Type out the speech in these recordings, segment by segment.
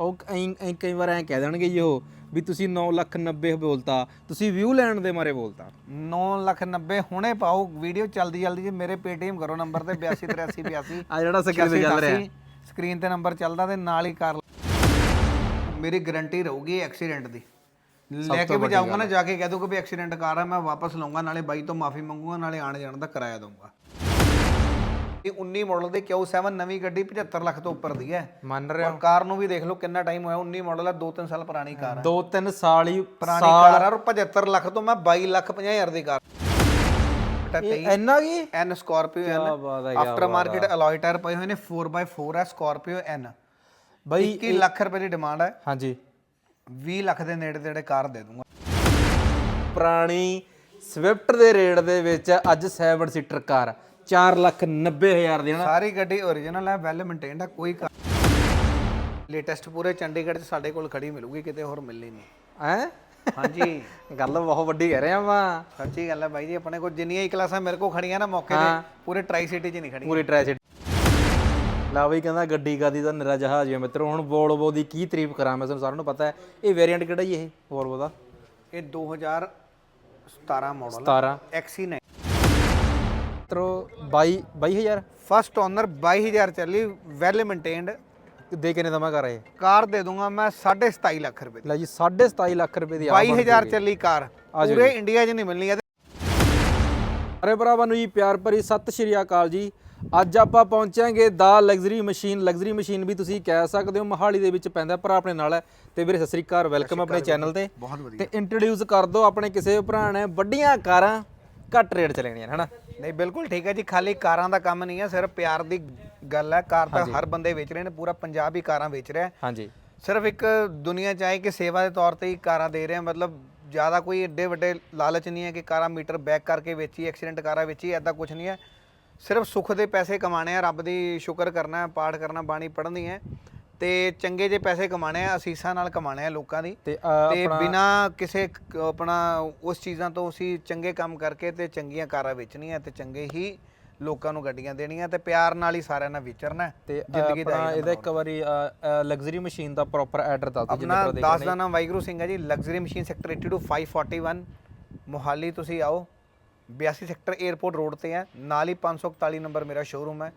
ਉਹ ਐਂ ਕਈ ਵਾਰ ਐਂ ਕਹਿ ਦੇਣਗੇ ਜੀ ਉਹ ਵੀ ਤੁਸੀਂ 9 ਲੱਖ 90 ਬੋਲਤਾ ਤੁਸੀਂ ਵਿਊ ਲੈਣ ਦੇ ਮਾਰੇ ਬੋਲਤਾ। 9 ਲੱਖ 90 ਹੁਣੇ ਪਾਓ ਵੀਡੀਓ ਜਲਦੀ ਜਲਦੀ ਜੀ ਮੇਰੇ ਪੇਟੀਐਮ ਕਰੋ ਨੰਬਰ ਤੇ 8283 82 ਆ ਜਿਹੜਾ ਸਕਰੀਨ ਤੇ ਚੱਲ ਰਿਹਾ। ਸਕਰੀਨ ਤੇ ਨੰਬਰ ਚੱਲਦਾ ਤੇ ਨਾਲ ਹੀ ਕਰ ਮੇਰੀ ਗਾਰੰਟੀ ਰਹੂਗੀ ਐਕਸੀਡੈਂਟ ਦੀ। ਲੈ ਕੇ ਵੀ ਜਾਊਂਗਾ ਨਾ ਜਾ ਕੇ ਕਹਿ ਦੂੰਗਾ ਵੀ ਐਕਸੀਡੈਂਟ ਕਾਰ ਮੈਂ ਵਾਪਸ ਲਵਾਂਗਾ ਨਾਲੇ ਬਾਈ ਤੋਂ ਮਾਫੀ ਮੰਗੂਗਾ ਨਾਲੇ ਆਣ ਜਾਣ ਦਾ ਕਿਰਾਇਆ ਦਊਂਗਾ। ਇਹ 19 ਮਾਡਲ ਦੀ Q7 ਨਵੀਂ ਗੱਡੀ 75 ਲੱਖ ਤੋਂ ਉੱਪਰ ਦੀ ਹੈ। ਮੰਨ ਰਿਹਾ ਔਰ ਕਾਰ ਨੂੰ ਵੀ ਦੇਖ ਲਓ ਕਿੰਨਾ ਟਾਈਮ ਹੋਇਆ 19 ਮਾਡਲ ਹੈ 2-3 ਸਾਲ ਪੁਰਾਣੀ ਕਾਰ ਹੈ ਦੋ ਤਿੰਨ ਸਾਲ ਹੀ ਪੁਰਾਣੀ ਕਾਰ ਹੈ ਔਰ 75 ਲੱਖ ਤੋਂ ਮੈਂ 22 ਲੱਖ 50 ਹਜ਼ਾਰ ਦੀ ਕਾਰ। ਇਹ ਇੰਨਾ ਕੀ? ਐਨ ਸਕਾਰਪੀਓ ਐਨ ਹੈ, ਆਫਟਰ ਮਾਰਕੀਟ ਅਲੋਏ ਟਾਇਰ ਪਏ ਹੋਏ ਨੇ 4x4 ਹੈ ਸਕਾਰਪੀਓ ਐਨ ਬਈ 21 ਲੱਖ ਰੁਪਏ ਦੀ ਡਿਮਾਂਡ ਹੈ ਹਾਂਜੀ। 20 ਲੱਖ ਦੇ ਨੇੜੇ ਤੇੜੇ ਕਾਰ ਦੇ ਦੂੰਗਾ। ਪੁਰਾਣੀ ਸਵਿਫਟ ਦੇ ਰੇਟ ਦੇ ਵਿੱਚ ਅੱਜ 7 ਸੀਟਰ ਕਾਰ। 4 ਲੱਖ 90 ਹਜ਼ਾਰ ਦੀ ਨਾ? ਸਾਰੀ ਗੱਡੀ ਓਰੀਜਨਲ ਹੈ ਵੈਲ ਮੇਨਟੇਨਡ ਹੈ ਕੋਈ ਲੇਟੈਸਟ ਪੂਰੇ ਚੰਡੀਗੜ੍ਹ 'ਚ ਸਾਡੇ ਕੋਲ ਖੜੀ ਮਿਲੂਗੀ ਕਿਤੇ ਹੋਰ ਮਿਲਣੀ ਨਹੀਂ। ਹੈ? ਹਾਂਜੀ। ਗੱਲ ਬਹੁਤ ਵੱਡੀ ਕਹਿ ਰਹੇ ਆ ਵਾ। ਸੱਚੀ ਗੱਲ ਹੈ ਬਾਈ ਜੀ ਆਪਣੇ ਕੋਲ ਜਿੰਨੀਆਂ ਹੀ ਕਲਾਸਾਂ ਮੇਰੇ ਕੋਲ ਖੜੀਆਂ ਨਾ ਮੌਕੇ ਤੇ ਪੂਰੇ ਟਰਾਈ ਸਿਟੀ 'ਚ ਨਹੀਂ ਖੜੀਆਂ। ਪੂਰੀ ਟ੍ਰੈਜਡੀ ਲਾ ਬਈ ਕਹਿੰਦਾ ਗੱਡੀ ਗਾਦੀ ਦਾ ਨਿਰਾ ਜਹਾਜ਼ ਹੈ ਮਿੱਤਰੋ ਹੁਣ ਵੋਲਵੋ ਦੀ ਕੀ ਤਾਰੀਫ ਕਰਾਂ ਮੈਂ ਤੁਹਾਨੂੰ ਸਾਰਿਆਂ ਨੂੰ ਪਤਾ ਹੈ। ਇਹ ਵੇਰੀਐਂਟ ਕਿਹੜਾ ਜੀ ਇਹ ਵੋਲਵੋ ਦਾ? ਇਹ 2017 ਮਾਡਲ 17 ਐਕਸੀ ਨੇ। ਮਿੱਤਰੋ 22 22000 ਫਸਟ ਓਨਰ 22000 ਚੱਲੀ ਵੈਲ ਮੇਨਟੇਨਡ ਦੇ ਕੇ ਨੇ ਦਮਾ ਕਰ ਰਹੇ ਕਾਰ ਦੇ ਦੂੰਗਾ ਮੈਂ 27.5 ਲੱਖ ਰੁਪਏ ਦੀ। ਲੈ ਜੀ 27.5 ਲੱਖ ਰੁਪਏ ਦੀ ਆ 22000 ਚੱਲੀ ਕਾਰ। ਪੂਰੇ ਇੰਡੀਆ 'ਚ ਨਹੀਂ ਮਿਲਣੀ ਅਰੇ ਭਰਾਵਾਂ ਨੂੰ ਜੀ ਪਿਆਰ ਭਰੀ ਸਤਿ ਸ਼੍ਰੀ ਅਕਾਲ ਜੀ। ਅੱਜ ਆਪਾਂ ਪਹੁੰਚਾਂਗੇ ਦਾ ਲਗਜ਼ਰੀ ਮਸ਼ੀਨ ਲਗਜ਼ਰੀ ਮਸ਼ੀਨ ਵੀ ਤੁਸੀਂ ਕਹਿ ਸਕਦੇ ਹੋ ਮਹਾਲੀ ਦੇ ਵਿੱਚ ਪੈਂਦਾ ਭਰਾ ਆਪਣੇ ਨਾਲ ਹੈ। ਤੇ ਵੀਰੇ ਸਤਿ ਸ਼੍ਰੀ ਅਕਾਲ ਵੈਲਕਮ ਆਪਣੇ ਚੈਨਲ ਤੇ। ਤੇ ਇੰਟਰੋਡਿਊਸ ਕਰ ਦਿਓ ਆਪਣੇ ਕਿਸੇ ਭਰਾ ਨੇ। ਵੱਡੀਆਂ ਕਾਰਾਂ ਘੱਟ ਰੇਟ ਚ ਲੈਣੀਆਂ ਹਨਾ? ਨਹੀਂ ਬਿਲਕੁਲ ਠੀਕ ਹੈ ਜੀ ਖਾਲੀ ਕਾਰਾਂ ਦਾ ਕੰਮ ਨਹੀਂ ਹੈ ਸਿਰਫ ਪਿਆਰ ਦੀ ਗੱਲ ਹੈ। ਕਾਰ ਤਾਂ ਹਰ ਬੰਦੇ ਵੇਚ ਰਹੇ ਨੇ ਪੂਰਾ ਪੰਜਾਬ ਹੀ ਕਾਰਾਂ ਵੇਚ ਰਿਹਾ ਹੈ। ਹਾਂਜੀ। ਸਿਰਫ ਇੱਕ ਦੁਨੀਆ ਚਾਹੇ ਕਿ ਸੇਵਾ ਦੇ ਤੌਰ ਤੇ ਹੀ ਕਾਰਾਂ ਦੇ ਰਹੇ ਆ ਮਤਲਬ ਜ਼ਿਆਦਾ ਕੋਈ ਏਡੇ ਵੱਡੇ ਲਾਲਚ ਨਹੀਂ ਹੈ ਕਿ ਕਾਰਾਂ ਮੀਟਰ ਬੈਕ ਕਰਕੇ ਵੇਚੀ ਐਕਸੀਡੈਂਟ ਕਾਰਾਂ ਵੇਚੀ ਐਦਾਂ ਕੁਝ ਨਹੀਂ ਹੈ। ਸਿਰਫ ਸੁੱਖ ਦੇ ਪੈਸੇ ਕਮਾਣੇ ਆ ਰੱਬ ਦੀ ਸ਼ੁਕਰ ਕਰਨਾ ਹੈ ਪਾਠ ਕਰਨਾ ਬਾਣੀ ਪੜ੍ਹਨੀ ਹੈ। ਤੇ ਚੰਗੇ ਜੇ ਪੈਸੇ ਕਮਾਣੇ ਆ ਅਸੀਸਾਂ ਨਾਲ ਕਮਾਣੇ ਆ ਲੋਕਾਂ ਦੀ। ਤੇ ਤੇ ਬਿਨਾ ਕਿਸੇ ਆਪਣਾ ਉਸ ਚੀਜ਼ਾਂ ਤੋਂ ਅਸੀਂ ਚੰਗੇ ਕੰਮ ਕਰਕੇ ਤੇ ਚੰਗੀਆਂ ਕਾਰਾਂ ਵੇਚਣੀਆਂ ਤੇ ਚੰਗੇ ਹੀ ਲੋਕਾਂ ਨੂੰ ਗੱਡੀਆਂ ਦੇਣੀਆਂ ਤੇ ਪਿਆਰ ਨਾਲ ਹੀ ਸਾਰਿਆਂ ਨਾਲ ਵਿਚਰਨਾ। ਤੇ ਜ਼ਿੰਦਗੀ ਦਾ ਆਪਣਾ ਇਹਦਾ ਇੱਕ ਵਾਰੀ ਲਗਜ਼ਰੀ ਮਸ਼ੀਨ ਦਾ ਪ੍ਰੋਪਰ ਐਡਰੈਸ ਦੱਸ ਦਿਓ ਆਪਣਾ ਦਾਸ ਦਾ ਨਾਮ ਵਾਹਿਗੁਰੂ ਸਿੰਘ ਹੈ ਜੀ ਲਗਜ਼ਰੀ ਮਸ਼ੀਨ ਸੈਕਟਰ 82 541 ਮੋਹਾਲੀ ਤੁਸੀਂ ਆਓ। 82 ਸੈਕਟਰ 에어ਪੋਰਟ ਰੋਡ ਤੇ ਹੈ ਨਾਲ ਹੀ 541 ਨੰਬਰ ਮੇਰਾ ਸ਼ੋਰੂਮ ਹੈ।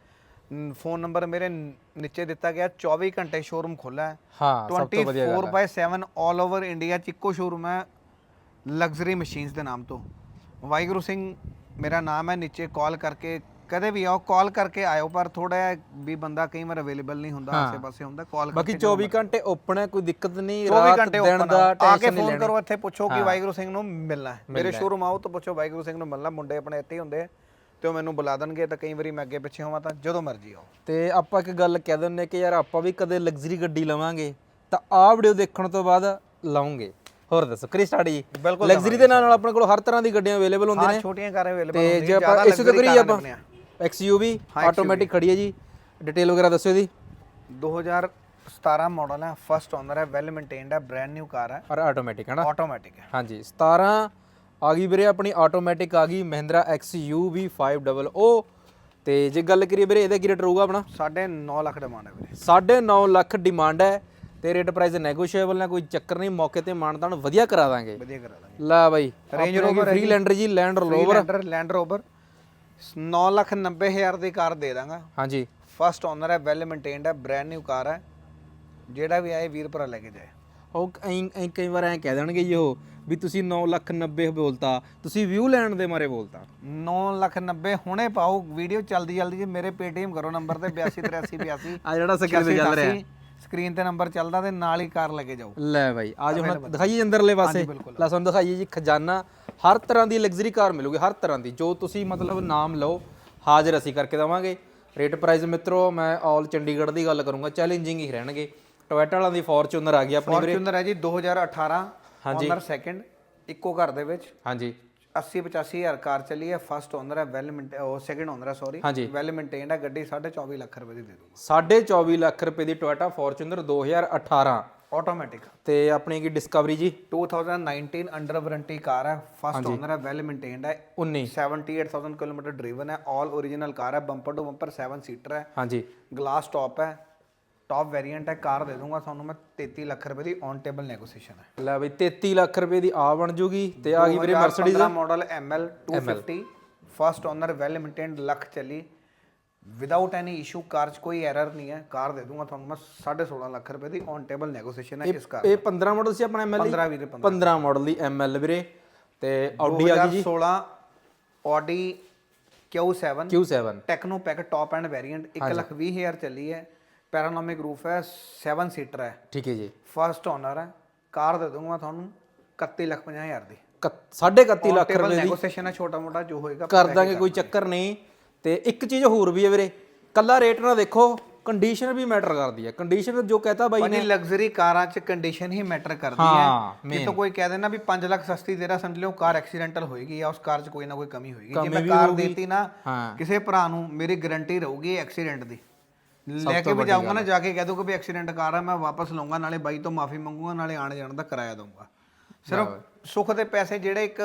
ਫੋਨ ਨੰਬਰ ਮੇਰੇ ਨੀਚੇ ਦਿੱਤਾ ਗਿਆ 24 ਘੰਟੇ ਸ਼ੋਰੂਮ ਖੁੱਲਾ ਹੈ। ਹਾਂ ਸਭ ਤੋਂ ਵਧੀਆ 24 ਬਾਈ 7올 ਓਵਰ ਇੰਡੀਆ ਚ ਇੱਕੋ ਸ਼ੋਰੂਮ ਹੈ ਲਗਜ਼ਰੀ ਮਸ਼ੀਨਸ ਦੇ ਨਾਮ ਤੋਂ। ਵਾਹਿਗੁਰੂ ਸਿੰਘ ਮੇਰਾ ਨਾਮ ਹੈ ਨੀਚੇ ਕਾਲ ਕਰਕੇ ਕਦੇ ਵੀ ਆਓ ਕਾਲ ਕਰਕੇ ਆਇਓ ਪਰ ਥੋੜਾ ਵੀ ਬੰਦਾ ਕਈ ਵਾਰ ਅਵੇਲੇਬਲ ਨਹੀਂ ਹੁੰਦਾ ਆਸੇ ਪਾਸੇ ਹੁੰਦਾ ਕਾਲ ਬਾਕੀ 24 ਘੰਟੇ ਓਪਨ ਹੈ ਕੋਈ ਦਿੱਕਤ ਨਹੀਂ 24 ਰਾਤ ਦਿਨ ਦਾ ਆ। ਕੇ ਫੋਨ ਕਰੋ ਇੱਥੇ ਪੁੱਛੋ ਕਿ ਵਾਹਿਗੁਰੂ ਸਿੰਘ ਨੂੰ ਮਿਲਣਾ ਹੈ। ਮੇਰੇ ਸ਼ੋਰੂਮ ਆਓ ਤਾਂ ਪੁੱਛੋ ਵਾਹਿਗੁਰੂ ਸਿੰਘ ਨੂੰ ਮਿਲਣਾ ਮੁੰਡੇ ਆਪਣੇ ਇੱਥੇ ਹੀ ਹੁੰਦੇ ਆ। ਤੇ ਉਹ ਮੈਨੂੰ ਬੁਲਾ ਦੇਣਗੇ ਤਾਂ ਕਈ ਵਾਰੀ ਮੈਂ ਅੱਗੇ ਪਿੱਛੇ ਹੋਵਾਂ ਤਾਂ ਜਦੋਂ ਮਰਜ਼ੀ ਆਓ। ਤੇ ਆਪਾਂ ਇੱਕ ਗੱਲ ਕਹਿ ਦਿੰਨੇ ਕਿ ਯਾਰ ਆਪਾਂ ਵੀ ਕਦੇ ਲਗਜ਼ਰੀ ਗੱਡੀ ਲਵਾਂਗੇ ਤਾਂ ਆਹ ਵੀਡੀਓ ਦੇਖਣ ਤੋਂ ਬਾਅਦ ਲਾਉਂਗੇ। ਹੋਰ ਦੱਸੋ ਕਰੀ ਸਟਾਰਟ ਜੀ। ਬਿਲਕੁਲ ਲਗਜ਼ਰੀ ਦੇ ਨਾਲ ਨਾਲ ਆਪਣੇ ਕੋਲ ਹਰ ਤਰ੍ਹਾਂ ਦੀ ਗੱਡੀਆਂ ਅਵੇਲੇਬਲ ਹੁੰਦੀਆਂ ਹਾਂ ਨੇ। ਛੋਟੀਆਂ ਕਾਰਾਂ ਅਵੇਲੇਬਲ ਤੇ ਜੇ ਆਪਾਂ ਇਸੇ ਤੋਂ ਕਰੀਏ ਆਪਾਂ XUV ਆਟੋਮੈਟਿਕ ਖੜੀ ਹੈ ਜੀ। ਡਿਟੇਲ ਵਗੈਰਾ ਦੱਸਿਓ ਦੀ 2017 ਮਾਡਲ ਹੈ ਫਸਟ ਓਨਰ ਹੈ ਵੈਲ ਮੇਨਟੇਨਡ ਹੈ ਬ੍ਰੈਂਡ ਨਿਊ ਕਾਰ ਹੈ। ਔਰ ਆਟੋਮੈਟਿਕ ਹੈ ਨਾ? ਆਟੋਮੈਟਿਕ ਹੈ। ਹਾਂਜੀ 17 ਆ ਗਈ ਵੀਰੇ ਆਪਣੀ ਆਟੋਮੈਟਿਕ ਆ ਗਈ ਮਹਿੰਦਰਾ XUV 500 ਤੇ ਜੇ ਗੱਲ ਕਰੀਏ ਵੀਰੇ ਇਹਦਾ ਕੀ ਰੇਟ ਰਹੂਗਾ ਆਪਣਾ? 9.5 ਲੱਖ ਡਿਮਾਂਡ ਹੈ ਵੀਰੇ। 9.5 ਲੱਖ ਡਿਮਾਂਡ ਹੈ ਤੇ ਰੇਟ ਪ੍ਰਾਈਸ ਨੈਗੋਸ਼ੀਏਬਲ ਨਾ ਕੋਈ ਚੱਕਰ ਨਹੀਂ ਮੌਕੇ ਤੇ ਮਾਨਤਾਨ ਵਧੀਆ ਕਰਾ ਦਾਂਗੇ। ਵਧੀਆ ਕਰਾ ਦਾਂਗੇ। ਲੈ ਬਾਈ ਰੇਂਜ ਰੋਵਰ ਫ੍ਰੀਲੈਂਡਰ ਜੀ। Land Rover lander Land Rover 9 lakh 90 ਹਜ਼ਾਰ ਦੀ ਕਾਰ ਦੇ ਦਾਂਗਾ। ਹਾਂਜੀ। ਫਸਟ ਓਨਰ ਹੈ ਵੈਲ ਮੇਨਟੇਨਡ ਹੈ ਬ੍ਰੈਂਡ ਨਿਊ ਕਾਰ ਹੈ। ਜਿਹੜਾ ਵੀ ਆਏ ਵੀਰ ਭਰਾ ਲੈ ਕੇ ਜਾਏ। ਉਹ ਐਂ ਕਈ ਵਾਰ ਐਂ ਕਹਿ ਦੇਣਗੇ ਜੀ ਉਹ ਵੀ ਤੁਸੀਂ 9 ਲੱਖ 90 ਬੋਲਤਾ ਤੁਸੀਂ ਵਿਊ ਲੈਣ ਦੇ ਮਾਰੇ ਬੋਲਤਾ। 9 ਲੱਖ 90 ਹੁਣੇ ਪਾਓ ਵੀਡੀਓ ਜਲਦੀ ਜਲਦੀ ਜੀ ਮੇਰੇ ਪੇਟੀਐਮ ਕਰੋ ਨੰਬਰ ਤੇ 8283 82 ਆ ਜਿਹੜਾ ਸਕਰੀਨ ਤੇ ਚੱਲ ਰਿਹਾ। ਸਕਰੀਨ ਤੇ ਨੰਬਰ ਚੱਲਦਾ ਤੇ ਨਾਲ ਹੀ ਕਾਰ ਲੈ ਕੇ ਜਾਓ। ਲੈ ਬਾਈ ਅੱਜ ਹੁਣ ਦਿਖਾਈਏ ਅੰਦਰਲੇ ਪਾਸੇ। ਲੈ ਤੁਹਾਨੂੰ ਦਿਖਾਈਏ ਜੀ ਖਜ਼ਾਨਾ। ਹਰ ਤਰ੍ਹਾਂ ਦੀ ਲਗਜ਼ਰੀ ਕਾਰ ਮਿਲੂਗੀ ਹਰ ਤਰ੍ਹਾਂ ਦੀ। ਜੋ ਤੁਸੀਂ ਮਤਲਬ ਨਾਮ ਲਓ ਹਾਜ਼ਰ ਅਸੀਂ ਕਰਕੇ ਦਵਾਂਗੇ। ਰੇਟ ਪ੍ਰਾਈਸ ਮਿੱਤਰੋ ਮੈਂ ਆਲ ਚੰਡੀਗੜ੍ਹ ਦੀ ਗੱਲ ਕਰੂੰਗਾ ਚੈਲੰਜਿੰਗ ਹੀ ਰਹਿਣਗੇ। ਟੋਇਟਾ ਵਾਲਾਂ ਦੀ ਫੋਰਚੂਨਰ ਆ ਗਈ ਆਪਣੀ ਵੀਰੇ। ਫੋਰਚੂਨਰ ਹੈ ਜੀ 2018 ਹਾਂਜੀ। ਓਨਰ ਸੈਕੰਡ ਇੱਕੋ ਘਰ ਦੇ ਵਿੱਚ। ਹਾਂਜੀ। 80 85000 ਕਾਰ ਚੱਲੀ ਹੈ ਫਸਟ ਓਨਰ ਹੈ ਵੈਲ ਉਹ ਸੈਕੰਡ ਓਨਰ ਹੈ ਸੌਰੀ ਵੈਲ ਮੇਨਟੇਨਡ ਹੈ ਗੱਡੀ 24 ਲੱਖ ਰੁਪਏ ਦੀ ਦੇ ਦੂੰਗਾ 24 ਲੱਖ ਰੁਪਏ ਦੀ ਟੋਇਟਾ ਫੋਰਚੂਨਰ 2018 ਆਟੋਮੈਟਿਕ ਤੇ ਆਪਣੀ ਕੀ ਡਿਸਕਵਰੀ ਜੀ? 2019 ਅੰਡਰ ਵਾਰੰਟੀ ਕਾਰ ਹੈ ਫਸਟ ਓਨਰ ਹੈ ਵੈਲ ਮੇਨਟੇਨਡ ਹੈ। 19 78000 ਕਿਲੋਮੀਟਰ ਡਰਾਈਵਨ ਹੈ 올 origignal ਕਾਰ ਹੈ ਬੰਪਰ ਟੂ ਬੰਪਰ 7 ਸੀਟਰ ਹੈ। ਹਾਂਜੀ। ਗਲਾਸ ਟਾਪ ਹੈ। ਟੌਪ ਵੇਰੀਐਂਟ ਹੈ ਕਾਰ ਦੇ ਦੂੰਗਾ ਤੁਹਾਨੂੰ ਮੈਂ 33 ਲੱਖ ਰੁਪਏ ਦੀ ਔਨ ਟੇਬਲ ਨੈਗੋਸੀਏਸ਼ਨ ਹੈ। ਲੈ ਬਈ 33 ਲੱਖ ਰੁਪਏ ਦੀ ਆ ਬਣ ਜੂਗੀ ਤੇ ਆ ਗਈ ਵੀਰੇ Mercedes model ML 250 first owner well maintained lakh ਚੱਲੀ। ਵਿਦਆਊਟ ਐਨੀ ਇਸ਼ੂ ਕਾਰ 'ਚ ਕੋਈ ਐਰਰ ਨਹੀਂ ਹੈ ਕਾਰ ਦੇ ਦੂੰਗਾ ਤੁਹਾਨੂੰ ਮੈਂ 16.5 ਲੱਖ ਰੁਪਏ ਦੀ ਔਨ ਟੇਬਲ ਨੈਗੋਸੀਏਸ਼ਨ ਹੈ ਇਸ ਕਾਰ ਇਹ 15 ਮਾਡਲ ਸੀ ਆਪਣਾ ਐਮਐਲ 15 ਵੀਰੇ 15 ਮਾਡਲ ਦੀ ਐਮਐਲ ਵੀਰੇ। ਤੇ ਆਡੀ ਆ ਗਈ ਜੀ। 2016 Audi Q7 Q7 techno pack top end variant 1 lakh 20 ਹਜ਼ਾਰ ਚੱਲੀ ਹੈ। ਪੈਰਾਨੋਮਿਕ ਰੂਫ ਹੈ 7 ਸੀਟਰ ਹੈ। ਠੀਕ ਹੈ ਜੀ। ਫਸਟ ਓਨਰ ਹੈ। ਕਾਰ ਦੇ ਦੂੰਗਾ ਮੈਂ ਤੁਹਾਨੂੰ 31 ਲੱਖ 50 ਹਜ਼ਾਰ ਦੀ। ਸਾਢੇ 31 ਲੱਖ ਟੇਬਲ ਨੈਗੋਸੀਏਸ਼ਨ ਹੈ ਛੋਟਾ ਮੋਟਾ ਜੋ ਹੋਏਗਾ ਕਰ ਦਾਂਗੇ ਕੋਈ ਚੱਕਰ ਨਹੀਂ। ਤੇ ਇੱਕ ਚੀਜ਼ ਹੋਰ ਵੀ ਹੈ ਵੀਰੇ ਕੱਲਾ ਰੇਟ ਨਾ ਦੇਖੋ ਕੰਡੀਸ਼ਨ ਵੀ ਮੈਟਰ ਕਰਦੀ ਹੈ। ਕੰਡੀਸ਼ਨ ਜੋ ਕਹਤਾ ਬਾਈ ਭਾਜੀ ਲਗਜ਼ਰੀ ਕਾਰਾਂ 'ਚ ਕੰਡੀਸ਼ਨ ਹੀ ਮੈਟਰ ਕਰਦੀ ਹਾਂ, ਜੇ ਤਾਂ ਕੋਈ ਕਹਿ ਦੇਣਾ ਵੀ 5 ਲੱਖ ਸਸਤੀ ਤੇਰਾ ਸਮਝ ਲਿਓ ਕਾਰ ਐਕਸੀਡੈਂਟਲ ਹੋਏਗੀ ਜਾਂ ਉਸ ਕਾਰ 'ਚ ਕੋਈ ਨਾ ਕੋਈ ਕਮੀ ਹੋਏਗੀ। ਜੇ ਮੈਂ ਕਾਰ ਦੇਤੀ ਨਾ। ਕਿਸੇ ਭਰਾ ਨੂੰ ਮੇਰੀ ਗਾਰੰਟੀ ਰਹੂਗੀ ਐਕਸੀਡੈਂਟ ਦੀ। ਲੈ ਕੇ ਵੀ ਜਾਊਂਗਾ ਨਾ ਜਾ ਕੇ ਕਹਿ ਦੂੰਗਾ ਵੀ ਐਕਸੀਡੈਂਟ ਕਾਰ ਹੈ ਮੈਂ ਵਾਪਸ ਲਵਾਂਗਾ ਨਾਲੇ ਬਾਈ ਤੋਂ ਮਾਫੀ ਮੰਗੂਗਾ ਨਾਲੇ ਆਣ ਜਾਣ ਦਾ ਕਿਰਾਇਆ ਦਊਂਗਾ। ਸਿਰਫ ਸੁੱਖ ਦੇ ਪੈਸੇ ਜਿਹੜੇ ਇੱਕ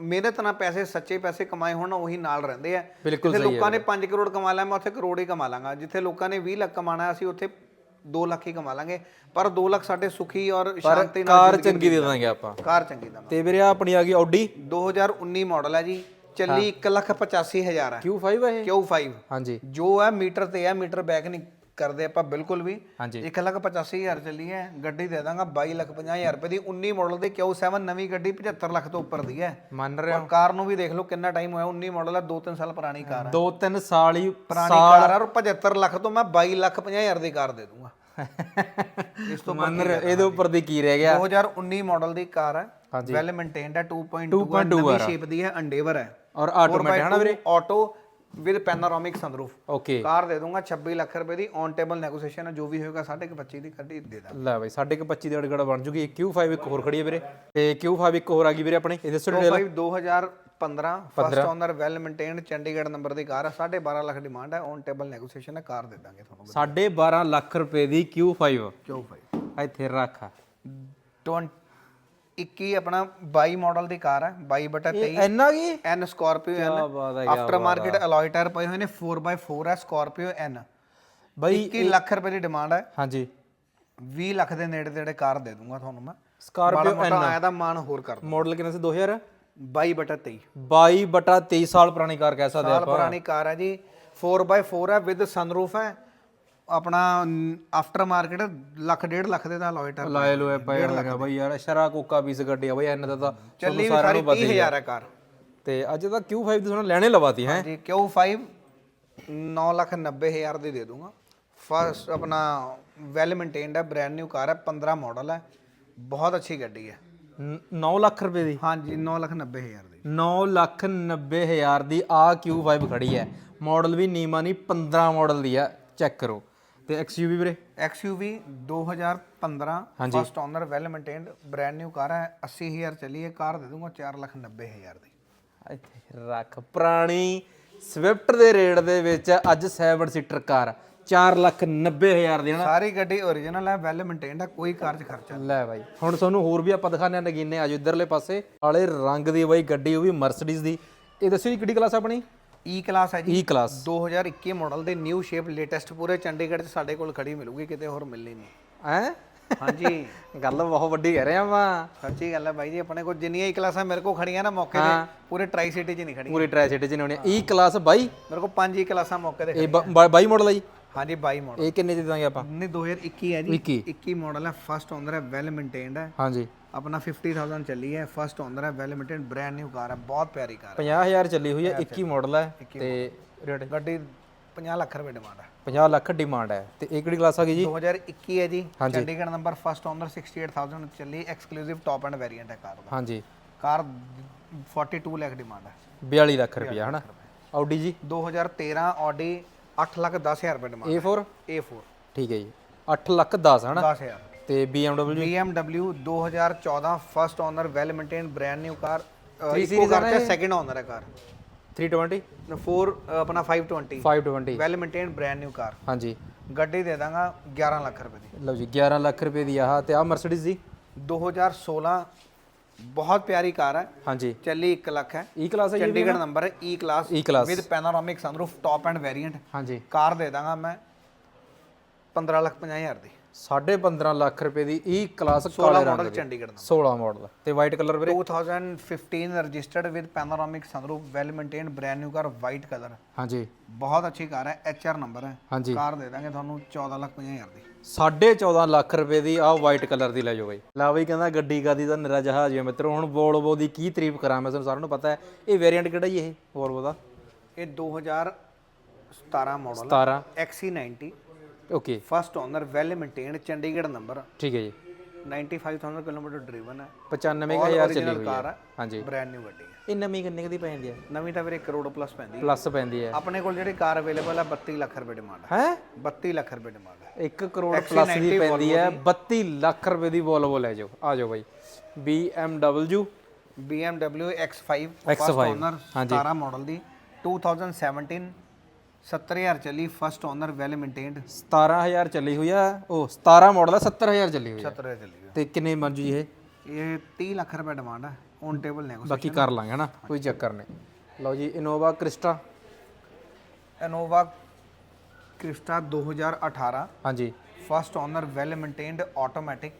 ਮਿਹਨਤ ਨਾਲ ਪੈਸੇ ਸੱਚੇ ਪੈਸੇ ਕਮਾਏ ਹੋਣ ਉਹੀ ਨਾਲ ਰਹਿੰਦੇ ਆ। ਜਿੱਥੇ ਲੋਕਾਂ ਨੇ 5 ਕਰੋੜ ਕਮਾ ਲਿਆ ਮੈਂ ਉੱਥੇ ਕਰੋੜ ਹੀ ਕਮਾ ਲਾਂਗਾ। ਜਿੱਥੇ ਲੋਕਾਂ ਨੇ 20 ਲੱਖ ਕਮਾਣਾ ਅਸੀਂ ਉੱਥੇ 2 ਲੱਖ ਹੀ ਕਮਾ ਲਾਂਗੇ। ਪਰ 2 ਲੱਖ ਸਾਡੇ ਸੁਖੀ ਔਰ ਸ਼ਾਂਤੀ ਨਾਲ ਕਾਰ ਚੰਗੀ ਦੇ ਦਾਂਗੇ ਆਪਾਂ। ਕਾਰ ਚੰਗੀ ਦਾ ਤੇ ਵੀਰੇ ਆ ਆਪਣੀ ਆ ਗਈ ਆਡੀ 2019 ਮਾਡਲ ਹੈ ਜੀ। ਚੱਲੀ 1 ਲੱਖ 85 ਹਜ਼ਾਰ ਹੈ। Q5 ਹੈ ਇਹ? Q5 ਹਾਂਜੀ। ਜੋ ਹੈ ਮੀਟਰ ਤੇ ਹੈ ਮੀਟਰ ਬੈਕ ਨਹੀਂ ਕਰਦੇ ਆਪਾਂ ਬਿਲਕੁਲ ਵੀ। ਹਾਂਜੀ। 1 ਲੱਖ 85 ਹਜ਼ਾਰ ਚੱਲੀ ਹੈ ਗੱਡੀ ਦੇ ਦਾਂਗਾ 22 ਲੱਖ 50 ਹਜ਼ਾਰ ਰੁਪਏ ਦੀ। 19 ਮਾਡਲ ਦੀ Q7 ਨਵੀਂ ਗੱਡੀ 75 ਲੱਖ ਤੋਂ ਉੱਪਰ ਦੀ ਹੈ। ਮੰਨ ਰਹੇ ਔਰ ਕਾਰ ਨੂੰ ਵੀ ਦੇਖ ਲਓ ਕਿੰਨਾ ਟਾਈਮ ਹੋਇਆ 19 ਮਾਡਲ ਹੈ 2-3 ਸਾਲ ਪੁਰਾਣੀ ਕਾਰ ਹੈ। ਦੋ ਤਿੰਨ ਸਾਲ ਹੀ ਪੁਰਾਣੀ ਕਾਰ ਹੈ ਔਰ 75 ਲੱਖ ਤੋਂ ਮੈਂ 22 ਲੱਖ 50 ਹਜ਼ਾਰ ਦੀ ਕਾਰ ਦੇ ਦੂੰਗਾ। ਇਸ ਤੋਂ ਮੰਨ ਰਹੇ ਇਹਦੇ ਉੱਪਰ ਦੀ ਕੀ ਰਹਿ ਗਿਆ? 2019 ਮਾਡਲ ਦੀ ਕਾਰ ਹੈ। ਵੈਲ ਮੇਨਟੇਨਡ ਹੈ 2.2 ਨਵੀਂ ਸ਼ੇਪ ਦੀ ਹੈ ਅੰਡੇਵਰ ਹੈ। ਔਰ ਆਟੋਮੈਟਿਕ ਹੈ ਨਾ ਵੀਰੇ? Auto with panoramic sunroof okay car ਦੇ ਦੂੰਗਾ 26 ਲੱਖ ਰੁਪਏ ਦੀ ਔਨ ਟੇਬਲ ਨੈਗੋਸੀਏਸ਼ਨ ਹੈ ਜੋ ਵੀ ਹੋਏਗਾ 25 ਦੀ ਗੱਡੀ ਦੇ ਦਾਂ ਲੈ ਬਈ ਸਾਢੇ ਕੁ 25 ਦੀ ਅੜਗੜ ਬਣ ਜੂਗੀ। Q5 ਇੱਕ ਹੋਰ ਖੜੀ ਹੈ ਵੀਰੇ। ਤੇ Q5 ਇੱਕ ਹੋਰ ਆ ਗਈ ਵੀਰੇ ਆਪਣੇ। ਇਹਦੇ so 25 2015 first owner well maintained Chandigarh number ਦੀ ਕਾਰ ਹੈ। 12.5 ਲੱਖ ਡਿਮਾਂਡ ਹੈ। ਔਨ ਟੇਬਲ ਨੈਗੋਸੀਏਸ਼ਨ ਹੈ ਕਾਰ ਦੇ ਦਾਂਗੇ ਤੁਹਾਨੂੰ ਸਾਢੇ 12 ਲੱਖ ਰੁਪਏ ਦੀ Q5 ਕਿਉਂ ਭਾਈ ਇੱਥੇ ਰੱਖ। 21 ਆਪਣਾ 22 ਮਾਡਲ ਦੀ ਕਾਰ ਹੈ 22 ਬਟਾ 23 ਇੰਨਾ ਕੀ? N Scorpio N after market alloy tyre ਪਏ ਹੋਏ ਨੇ 4x4 ਹੈ ਸਕਾਰਪੀਓ ਐਨ ਬਈ 21 ਲੱਖ ਰੁਪਏ ਦੀ ਡਿਮਾਂਡ ਹੈ ਹਾਂਜੀ। 20 ਲੱਖ ਦੇ ਨੇੜੇ ਤੇੜੇ ਕਾਰ ਦੇ ਦੂੰਗਾ ਤੁਹਾਨੂੰ ਮੈਂ। ਸਕਾਰਪੀਓ ਮੋਟਾ ਆਇਆ ਦਾ ਮਾਨ ਹੋਰ ਕਰ ਮਾਡਲ ਕਿੰਨਾ ਸੀ? 2000 22 ਬਟਾ 23 22 ਬਟਾ 23 ਸਾਲ ਪੁਰਾਣੀ ਕਾਰ ਕਹਿ ਸਕਦੇ ਸਾਲ ਪੁਰਾਣੀ ਕਾਰ ਹੈ ਜੀ। 4x4 ਹੈ ਵਿਦ ਸਨਰੂਫ ਹੈ ਆਪਾ ਆਫਟਰ ਮਾਰਕੀਟ ਲੱਖ ਡੇਢ ਲੱਖ ਦੇ ਦਾ ਅਲੋਏ ਟਾਇਰ ਲਾਏ ਲੋਏ ਪੈਣ ਲੱਗਾ ਬਈ ਯਾਰ ਸ਼ਰਾ ਕੋਕਾ ਪੀਸ ਗੱਡੀ ਆ ਬਈ ਇਹਨਾਂ ਦਾ ਤਾਂ ਚੱਲੀ ਵੀ ਸਾਰੀ 30000 ਹੈ ਕਾਰ। ਤੇ ਅੱਜ ਤਾਂ Q5 ਦੀ ਤੁਹਾਨੂੰ ਲੈਣੇ ਲਵਾਤੀ ਹੈ। ਜੀ Q5 9 ਲੱਖ 90 ਹਜ਼ਾਰ ਦੀ ਦੇ ਦੂੰਗਾ। ਫਸਟ ਆਪਣਾ ਵੈਲ ਮੇਨਟੇਨਡ ਹੈ ਬ੍ਰਾਂਡ ਨਿਊ ਕਾਰ ਹੈ 15 ਮਾਡਲ ਹੈ ਬਹੁਤ ਅੱਛੀ ਗੱਡੀ ਹੈ 9 ਲੱਖ ਰੁਪਏ ਦੀ? ਹਾਂਜੀ 9 ਲੱਖ 90 ਹਜ਼ਾਰ ਦੀ। 9 ਲੱਖ 90 ਹਜ਼ਾਰ ਦੀ ਆ Q5 ਖੜੀ ਹੈ। ਮਾਡਲ ਵੀ ਨੀਮਾ ਨਹੀਂ 15 ਮਾਡਲ ਦੀ ਆ। ਚੈੱਕ ਕਰੋ। ਤੇ XUV ਵੀਰੇ? XUV 2015 first owner well maintained brand new car ਹੈ। 80000 ਚੱਲੀ ਹੈ। ਕਾਰ ਦੇ ਦੂੰਗਾ 4 ਲੱਖ 90 ਹਜ਼ਾਰ ਦੀ। ਇੱਥੇ ਰੱਖ। ਪੁਰਾਣੀ ਸਵਿਫਟ ਦੇ ਰੇਟ ਦੇ ਵਿੱਚ ਅੱਜ 7 ਸੀਟਰ ਕਾਰ। 4 ਲੱਖ 90 ਹਜ਼ਾਰ ਦੀ ਨਾ। ਸਾਰੀ ਗੱਡੀ ਓਰੀਜਨਲ ਹੈ ਵੈਲ ਮੇਨਟੇਨਡ ਹੈ ਕੋਈ ਕਾਰ 'ਚ ਖਰਚਾ ਨਹੀਂ। ਲੈ ਬਾਈ। ਹੁਣ ਤੁਹਾਨੂੰ ਹੋਰ ਵੀ ਆਪਾਂ ਦਿਖਾਣੇ ਨਗੀਨੇ। ਆਜੋ ਇਧਰਲੇ ਪਾਸੇ। ਵਾਲੇ ਰੰਗ ਦੀ ਬਾਈ ਗੱਡੀ ਉਹ ਵੀ ਮਰਸੀਡੀਜ਼ ਦੀ। ਇਹ ਦੱਸਿਓ ਜੀ ਕਿਹੜੀ ਕਲਾਸ ਆਪਣੀ? E ਕਲਾਸ ਹੈ ਜੀ। E ਕਲਾਸ 2021 ਮਾਡਲ ਦੇ ਨਿਊ ਸ਼ੇਪ ਲੇਟੈਸਟ ਪੂਰੇ ਚੰਡੀਗੜ੍ਹ 'ਚ ਸਾਡੇ ਕੋਲ ਖੜੀ ਮਿਲੂਗੀ ਕਿਤੇ ਹੋਰ ਮਿਲਣੀ ਨਹੀਂ। ਹੈ? ਹਾਂਜੀ। ਗੱਲ ਬਹੁਤ ਵੱਡੀ ਕਹਿ ਰਹੇ ਆਪਾਂ। ਸੱਚੀ ਗੱਲ ਹੈ ਬਾਈ ਜੀ ਆਪਣੇ ਕੋਲ ਜਿੰਨੀਆਂ ਹੀ ਕਲਾਸਾਂ ਮੇਰੇ ਕੋਲ ਖੜੀਆਂ ਨਾ ਮੌਕੇ ਤੇ ਪੂਰੇ ਟਰਾਈ ਸਿਟੀ 'ਚ ਨਹੀਂ ਖੜੀਆਂ। ਪੂਰੀ ਟ੍ਰਾਈ ਸਿਟੀ ਚ ਨੇ ਹੋਣੀ E ਕਲਾਸ ਬਾਈ? ਮੇਰੇ ਕੋਲ ਪੰਜ ਹੀ ਕਲਾਸਾਂ ਮੌਕੇ ਤੇ ਇਹ ਬਾਈ ਮਾਡਲ ਆ ਜੀ। ਹਾਂਜੀ 22 ਮਾਡਲ ਇਹ ਕਿੰਨੇ ਚ ਦਾਂਗੇ ਆਪਾਂ? ਨਹੀਂ 2021 ਹੈ ਜੀ। 21 21 ਮਾਡਲ ਹੈ ਫਸਟ ਓਨਰ ਹੈ ਵੈਲ ਮੇਨਟੇਨਡ ਹੈ। ਹਾਂਜੀ। ਆਪਣਾ 50000 ਚੱਲੀ ਹੈ ਫਸਟ ਓਨਰ ਹੈ well maintained brand new car ਹੈ ਬਹੁਤ ਪਿਆਰੀ ਕਾਰ 50000 ਚੱਲੀ ਹੋਈ ਹੈ 21 ਮਾਡਲ ਹੈ ਤੇ ਰੇਟ ਗੱਡੀ 50 ਲੱਖ ਰੁਪਏ ਡਿਮਾਂਡ ਹੈ। 50 ਲੱਖ ਡਿਮਾਂਡ ਹੈ। ਤੇ ਇਹ ਕਿਹੜੀ ਕਲਾਸ ਆ ਗਈ ਜੀ? 2021 ਹੈ ਜੀ। ਚੰਡੀਗੜ੍ਹ ਨੰਬਰ ਫਸਟ ਓਨਰ 68000 ਚੱਲੀ ਐਕਸਕਲੂਸਿਵ ਟੌਪ ਐਂਡ ਵੇਰੀਐਂਟ ਹੈ ਕਾਰ ਦਾ। ਹਾਂਜੀ। ਕਾਰ 42 ਲੱਖ ਡਿਮਾਂਡ ਹੈ। 42 ਲੱਖ ਰੁਪਇਆ ਹਨਾ? ਆਡੀ ਜੀ? 2013 ਆਡੀ 8 ਲੱਖ 10000 ਰੁਪਏ ਡਿਮਾਂਡ A4 A4 ਠੀਕ ਹੈ ਜੀ। 8 ਲੱਖ 10 ਹਨਾ 10000 ਤੇ BMW BMW 2014 first owner well maintained brand new car 3 series car ਤੇ ਸੈਕਿੰਡ ਓਨਰ ਹੈ ਕਾਰ 320 4 ਆਪਣਾ 520 520 well maintained brand new car ਹਾਂਜੀ। ਗੱਡੀ ਦੇ ਦਾਂਗਾ 11 ਲੱਖ ਰੁਪਏ ਦੀ। ਲਓ ਜੀ 11 ਲੱਖ ਰੁਪਏ ਦੀ ਆਹ ਤੇ ਆਹ ਮਰਸੀਡੀਜ਼ ਦੀ 2016 ਬਹੁਤ ਪਿਆਰੀ ਕਾਰ ਹੈ। ਹਾਂਜੀ। ਚੱਲੀ 1 ਲੱਖ ਹੈ। E ਕਲਾਸ ਹੈ ਚੰਡੀਗੜ੍ਹ ਨੰਬਰ ਹੈ E class E class with panoramic sunroof top end variant ਹਾਂਜੀ। ਕਾਰ ਦੇ ਦਾਂਗਾ ਮੈਂ 15 ਲੱਖ 50 ਹਜ਼ਾਰ ਦੀ। 15.5 ਲੱਖ ਰੁਪਏ ਦੀ ਈ ਕਲਾਸ 16 ਕਾਲੇ ਰੰਗ ਮਾਡਲ ਚੰਡੀਗੜ੍ਹ ਦਾ। 16 ਮਾਡਲ ਤੇ ਵਾਈਟ ਕਲਰ ਵੀਰੇ? 2015 registered with panoramic sunroof well maintained brand new car white colour ਹਾਂਜੀ। ਬਹੁਤ ਅੱਛੀ ਕਾਰ ਹੈ ਐਚਆਰ ਨੰਬਰ ਹੈ। ਹਾਂਜੀ। ਕਾਰ ਦੇ ਦਾਂਗੇ ਤੁਹਾਨੂੰ 14 ਲੱਖ 50 ਹਜ਼ਾਰ ਦੀ। 14.5 ਲੱਖ ਰੁਪਏ ਦੀ ਆ ਵਾਈਟ ਕਲਰ ਦੀ ਲੈ ਜਾਓ ਬਾਈ। ਲਾ ਬਈ ਕਹਿੰਦਾ ਗੱਡੀ ਕਾਦੀ ਦਾ ਨਿਰਾ ਜਹਾਜ਼ ਹੈ ਮਿੱਤਰੋ ਹੁਣ ਵੋਲਵੋ ਦੀ ਕੀ ਤਾਰੀਫ ਕਰਾਂ ਮੈਂ ਤੁਹਾਨੂੰ ਸਾਰਿਆਂ ਨੂੰ ਪਤਾ ਹੈ। ਇਹ ਵੇਰੀਐਂਟ ਕਿਹੜਾ ਜੀ ਇਹ ਵੋਲਵੋ ਦਾ? ਇਹ 2017 model 17 XC90 okay first owner well maintained Chandigarh number ਠੀਕ ਹੈ ਜੀ 95000 ਕਿਲੋਮੀਟਰ ਡਰਾਈਵਨ ਹੈ 95000 ਚੱਲੀ ਹੋਈ ਹੈ ਹਾਂਜੀ ਬ੍ਰੈਂਡ ਨਿਊ ਗੱਡੀ ਹੈ ਇਹ ਨਵੀਂ ਕਿੰਨੇ ਦੀ ਪੈ ਜਾਂਦੀ ਹੈ ਨਵੀਂ ਤਾਂ ਵੀਰੇ ਕਰੋੜ ਪਲੱਸ ਪੈਂਦੀ ਹੈ ਪਲੱਸ ਪੈਂਦੀ ਹੈ ਆਪਣੇ ਕੋਲ ਜਿਹੜੀ ਕਾਰ ਅਵੇਲੇਬਲ ਹੈ 32 ਲੱਖ ਰੁਪਏ ਡਿਮਾਂਡ ਹੈ ਹੈ 32 ਲੱਖ ਰੁਪਏ ਡਿਮਾਂਡ ਹੈ 1 ਕਰੋੜ ਪਲੱਸ ਦੀ ਪੈਂਦੀ ਹੈ 32 ਲੱਖ ਰੁਪਏ ਦੀ ਵੋਲਵੋ ਲੈ ਜਾਓ ਆ ਜਾਓ ਬਾਈ BMW BMW X5 X5, first owner ਹਾਂਜੀ। 17 ਮਾਡਲ ਦੀ 2017 70000 ਚੱਲੀ ਫਸਟ ਓਨਰ ਵੈਲ ਮੇਨਟੇਨਡ 17000 ਚੱਲੀ ਹੋਈ ਆ ਉਹ 17 ਮਾਡਲ ਆ 70000 ਚੱਲੀ ਹੋਈ ਆ 70000 ਚੱਲੀ ਹੈ ਤੇ ਕਿੰਨੇ ਮੰਜੂ ਜੀ ਇਹ ਇਹ 30 ਲੱਖ ਰੁਪਏ ਡਿਮਾਂਡ ਹੈ ਔਨ ਟੇਬਲ ਨੇ ਬਾਕੀ ਕਰ ਲਾਂਗੇ ਹਨਾ ਕੋਈ ਚੱਕਰ ਨਹੀਂ ਲਓ ਜੀ ਇਨੋਵਾ ਕ੍ਰਿਸਟਾ ਇਨੋਵਾ ਕ੍ਰਿਸਟਾ 2018 ਹਾਂਜੀ first owner well maintained automatic